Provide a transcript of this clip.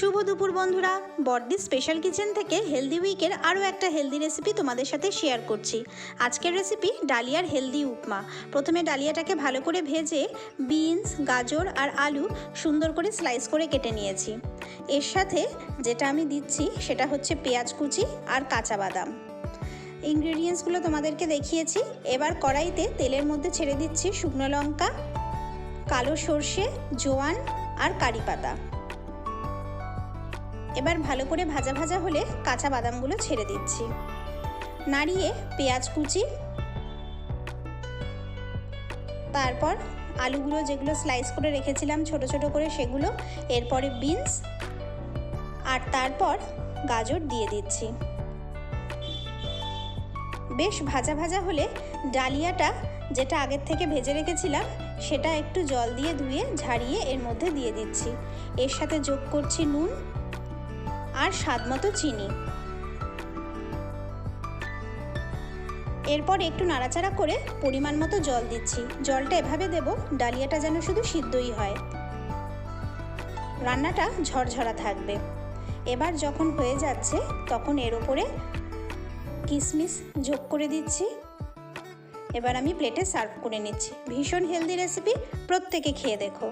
শুভ দুপুর বন্ধুরা। Bordi special kitchen থেকে হেলদি উইকের আরও একটা হেলদি রেসিপি তোমাদের সাথে শেয়ার করছি। আজকের রেসিপি ডালিয়ার হেলদি উপমা। প্রথমে ডালিয়াটাকে ভালো করে ভেজে বিনস গাজর আর আলু সুন্দর করে স্লাইস করে কেটে নিয়েছি। এর সাথে যেটা আমি দিচ্ছি সেটা হচ্ছে পেঁয়াজ কুচি আর কাঁচা বাদাম। ইনগ্রিডিয়েন্টসগুলো তোমাদেরকে দেখিয়েছি। এবার কড়াইতে তেলের মধ্যে ছেড়ে দিচ্ছি শুকনো লঙ্কা, কালো সর্ষে, জোয়ান আর কারি পাতা। এবার ভালো করে ভাজা ভাজা হলে কাঁচা বাদামগুলো ছেড়ে দিচ্ছি। নাড়িয়ে পেঁয়াজ কুচি। তারপর আলুগুলো যেগুলো স্লাইস করে রেখেছিলাম ছোট ছোট করে সেগুলো, এরপরে বিনস আর তারপর গাজর দিয়ে দিচ্ছি। বেশ ভাজা ভাজা হলে ডালিয়াটা যেটা আগের থেকে ভেজে রেখেছিলাম, সেটা একটু জল দিয়ে ধুয়ে ঝাড়িয়ে এর মধ্যে দিয়ে দিচ্ছি। এর সাথে যোগ করছি নুন। আর স্বাদ মতো চিনি। এরপর একটু নাড়াচাড়া করে পরিমাণ মতো জল দিচ্ছি। জলটা এভাবে দেব, ডালিয়াটা যেন শুধু সিদ্ধই হয়। রান্নাটা ঝরঝরা থাকবে। এবার যখন হয়ে যাচ্ছে, তখন এর ওপরে কিশমিশ যোগ করে দিচ্ছি। এবার আমি প্লেটে সার্ভ করে নিচ্ছি। ভীষণ হেলদি রেসিপি, প্রত্যেকে খেয়ে দেখো।